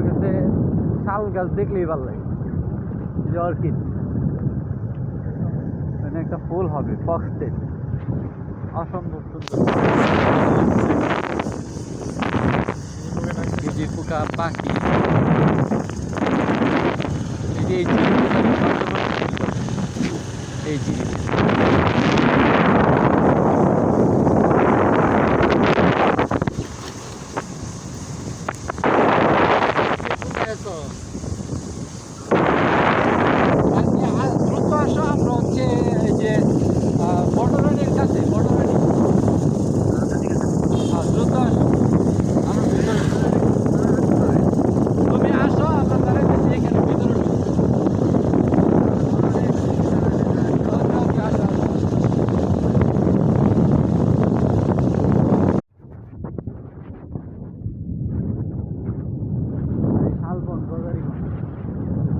আমার কাছে শাল গাছ দেখলেই ভালো লাগে। যে মানে একটা ফুল হবে ফক্সটেল অসম্ভব সুন্দর। পোকা পাখি। এই এই জিনিস Marcos.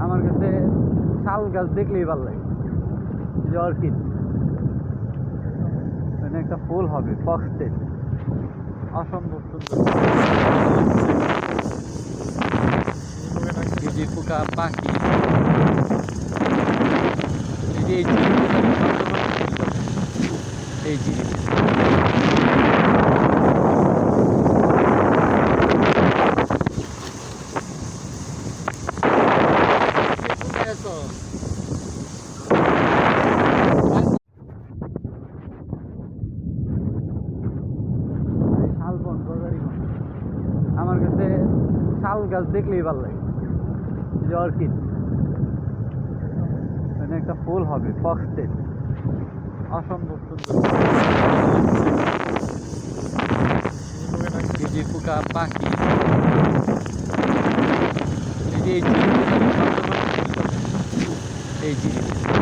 আমার কাছে শাল গাছ দেখলেই ভালো লাগে। যে মানে একটা ফুল হবে ফক্সটেল অসম্ভব সুন্দর। পোকা পাখি। এই জিনিস আমার কাছে শাল গাছ দেখলেই ভালো লাগে। যে অর্কিড। মানে একটা ফুল হবে ফক্সটেল অসম্ভব সুন্দর। পাখি। এই এই জিনিস